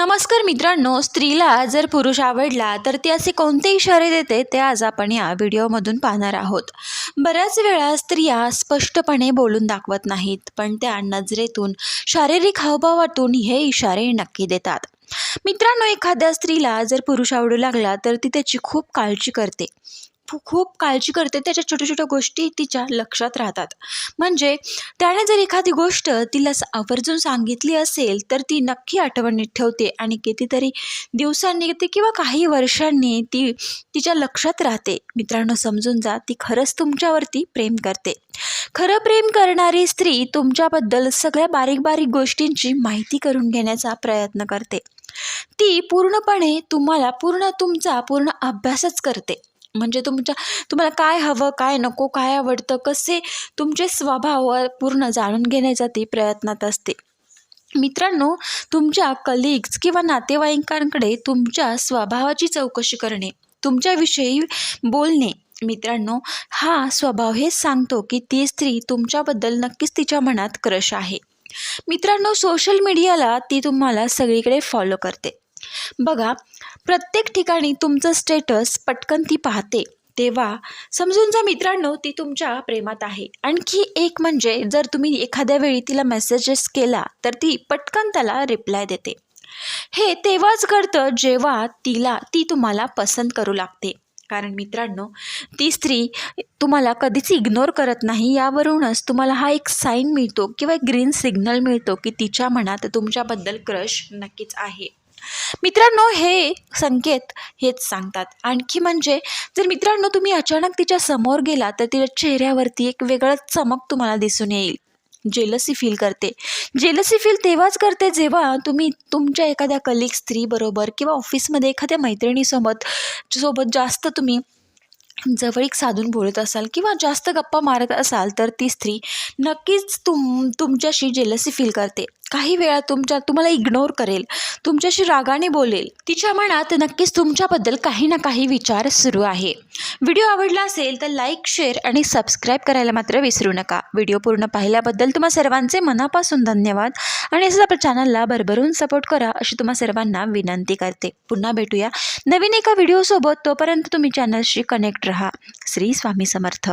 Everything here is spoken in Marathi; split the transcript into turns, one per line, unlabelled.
नमस्कार मित्रांनो स्त्रीला जर पुरुष आवडला तर ती असे कोणते इशारे देते ते आज आपण या व्हिडिओमधून पाहणार आहोत. बऱ्याच वेळा स्त्रिया स्पष्टपणे बोलून दाखवत नाहीत पण त्या नजरेतून शारीरिक हावभावातून हे इशारे नक्की देतात. मित्रांनो एखाद्या स्त्रीला जर पुरुष आवडू लागला तर ती त्याची खूप काळजी करते. खूप काळजी करते त्याच्या छोट्या छोट्या गोष्टी तिच्या लक्षात राहतात. म्हणजे त्याने जर एखादी गोष्ट तिला आवर्जून सांगितली असेल तर ती नक्की आठवणीत ठेवते आणि कितीतरी दिवसांनी ते किंवा काही वर्षांनी ती तिच्या लक्षात राहते. मित्रांनो समजून जा ती खरंच तुमच्यावरती प्रेम करते. खरं प्रेम करणारी स्त्री तुमच्याबद्दल सगळ्या बारीक बारीक गोष्टींची माहिती करून घेण्याचा प्रयत्न करते. ती पूर्णपणे तुम्हाला पूर्ण तुमचा पूर्ण अभ्यासच करते. म्हणजे तुमच्या तुम्हाला काय हवं काय नको काय आवडतं कसे तुमचे स्वभाव पूर्ण जाणून घेण्याचा ती प्रयत्नात असते. मित्रांनो तुमच्या कलिग्स किंवा नातेवाईकांकडे तुमच्या स्वभावाची चौकशी करणे तुमच्याविषयी बोलणे. मित्रांनो हा स्वभाव हे सांगतो की ती स्त्री तुमच्याबद्दल नक्कीच तिच्या मनात क्रश आहे. मित्रांनो सोशल मीडियाला ती तुम्हाला सगळीकडे फॉलो करते. बघा प्रत्येक ठिकाणी तुमचं स्टेटस पटकन ती पाहते. तेव्हा समजून जा मित्रांनो ती तुमच्या प्रेमात आहे. आणखी एक म्हणजे जर तुम्ही एखाद्या वेळी तिला मेसेजेस केला तर ती पटकन त्याला रिप्लाय देते. हे तेव्हाच घडतं जेव्हा तिला ती तुम्हाला पसंत करू लागते. कारण मित्रांनो ती स्त्री तुम्हाला कधीच इग्नोर करत नाही. यावरूनच तुम्हाला हा एक साईन मिळतो किंवा एक ग्रीन सिग्नल मिळतो की तिच्या मनात तुमच्याबद्दल क्रश नक्कीच आहे. मित्रांनो हे संकेत हेच सांगतात. आणखी म्हणजे जर मित्रांनो तुम्ही अचानक तिच्या समोर गेला तर तिच्या चेहऱ्यावरती एक वेगळंच चमक तुम्हाला दिसून येईल. जेलसी फील करते. जेलसी फील तेव्हाच करते जेव्हा तुम्ही तुमच्या एखाद्या कलिक स्त्रीबरोबर किंवा ऑफिसमध्ये एखाद्या मैत्रिणीसोबत सोबत जास्त तुम्ही जवळीक साधून बोलत असाल किंवा जास्त गप्पा मारत असाल तर ती स्त्री नक्कीच तुम तुमच्याशी जेलसी फील करते. काही वेळा तुमच्या तुम्हाला इग्नोर करेल. तुमच्याशी रागाने बोलेल. तिच्या मनात नक्कीच तुमच्याबद्दल काही ना काही विचार सुरू आहे. व्हिडिओ आवडला असेल तर लाईक शेअर आणि सबस्क्राईब करायला मात्र विसरू नका. व्हिडिओ पूर्ण पाहिल्याबद्दल तुम्हा सर्वांचे मनापासून धन्यवाद आणि असंच आपल्या चॅनलला भरभरून सपोर्ट करा अशी तुम्हा सर्वांना विनंती करते. पुन्हा भेटूया नवीन एका व्हिडिओसोबत. तोपर्यंत तुम्ही चॅनलशी कनेक्ट रहा. श्री स्वामी समर्थ.